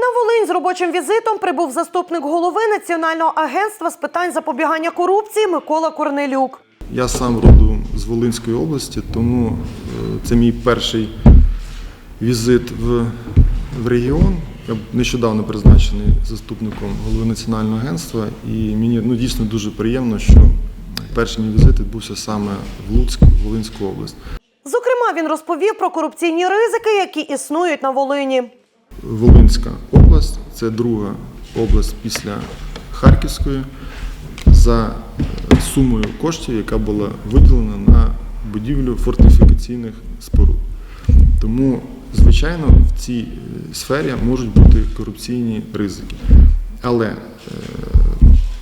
На Волинь з робочим візитом прибув заступник голови Національного агентства з питань запобігання корупції Микола Корнелюк. Я сам родом з Волинської області, тому е, це мій перший візит в, в регіон. Я нещодавно призначений заступником голови національного агентства, і мені ну, дійсно дуже приємно, що перший мій візит відбувся саме в Луцьк, в Волинську область. Зокрема, він розповів про корупційні ризики, які існують на Волині. Волинська область це друга область після Харківської за е, сумою коштів, яка була виділена на будівлю фортифікаційних споруд. Тому, звичайно, в цій е, сфері можуть бути корупційні ризики. Але е,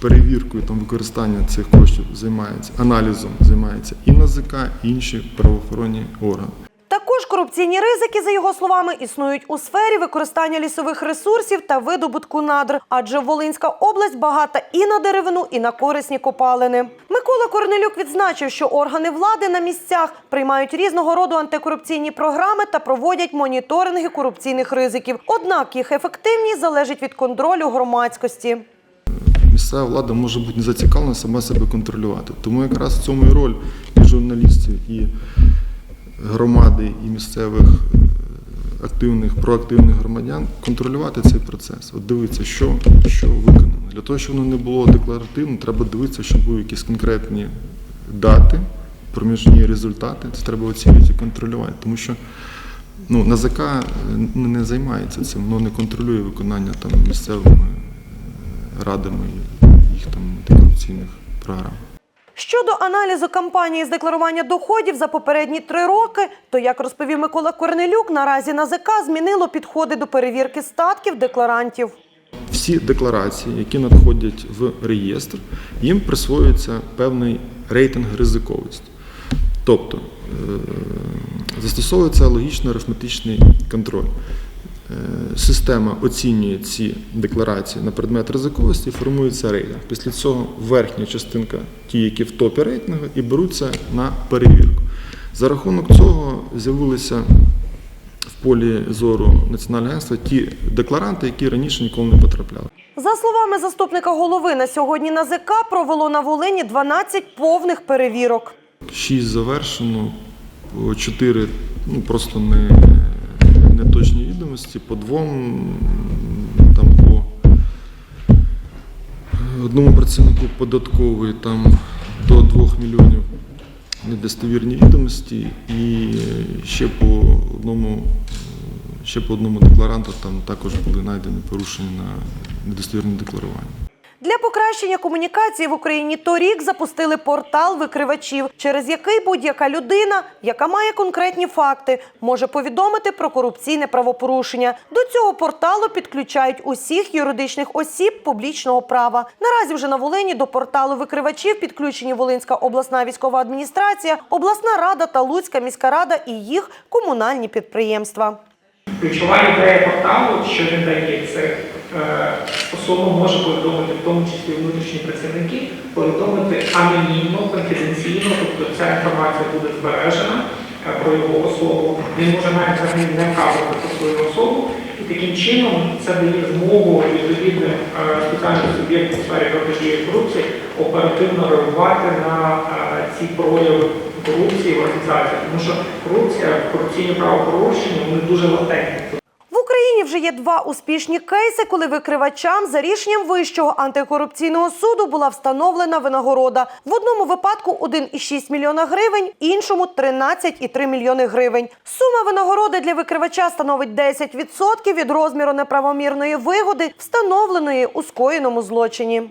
перевіркою там, використання цих коштів займається, аналізом займається і НАЗК, і інші правоохоронні органи. Корупційні ризики, за його словами, існують у сфері використання лісових ресурсів та видобутку надр, адже Волинська область багата і на деревину, і на корисні копалини. Микола Корнелюк відзначив, що органи влади на місцях приймають різного роду антикорупційні програми та проводять моніторинги корупційних ризиків. Однак їх ефективність залежить від контролю громадськості. місцева влада може бути не зацікавлена сама себе контролювати. Тому якраз в цьому і роль і журналістів, і громади, і місцевих е, активних, проактивних громадян контролювати цей процес. От дивитися, що, що виконано. Для того, щоб воно не було декларативно, треба дивитися, щоб були якісь конкретні дати, проміжні результати. Це треба оцінювати і контролювати. Тому що ну, НАЗК е, не не займається цим, воно не контролює виконання там місцевими радами їх там антикорупційних програм. Щодо аналізу кампанії з декларування доходів за попередні три роки, то як розповів Микола Корнелюк, наразі НАЗК змінило підходи до перевірки статків декларантів. Всі декларації, які надходять в реєстр, їм присвоюється певний рейтинг ризиковості. Тобто е, застосовується логічно-арифметичний контроль. Е, Система оцінює ці декларації на предмет ризиковості і формується рейтинг. Після цього верхня частинка, ті, які в топі рейтингу, і беруться на перевірку. За рахунок цього з'явилися в полі зору Національного агентства ті декларанти, які раніше ніколи не потрапляли. За словами заступника голови, на сьогодні НАЗК провело на Волині 12 повних перевірок. Шість завершено, чотири ну, просто не, не точні відомості, по двом, там по одному працівнику податкової там до 2 мільйонів недостовірні відомості і ще по одному ще по одному декларанту там також були знайдені порушення на недостовірне декларування. Для покращення комунікації в Україні торік запустили портал викривачів, через який будь-яка людина, яка має конкретні факти, може повідомити про корупційне правопорушення. До цього порталу підключають усіх юридичних осіб публічного права. Наразі вже на Волині до порталу викривачів підключені Волинська обласна військова адміністрація, обласна рада та Луцька міська рада і їх комунальні підприємства. Ключова ідея порталу, що він дає, це е, особа може повідомити, в тому числі внутрішні працівники, повідомити анонімно, конфіденційно, тобто ця інформація буде збережена е, про його особу. Він може навіть взагалі не вказувати про свою особу. І таким чином це дає змогу відповідним е, спеціальним суб'єктам у сфері протидії корупції оперативно реагувати на ці прояви корупції в організації. Тому що корупція, корупційні правопорушення, вони дуже латентні. Вже є два успішні кейси, коли викривачам за рішенням Вищого антикорупційного суду була встановлена винагорода. В одному випадку 1,6 мільйона гривень, іншому 13,3 мільйони гривень. Сума винагороди для викривача становить 10% від розміру неправомірної вигоди, встановленої у скоєному злочині.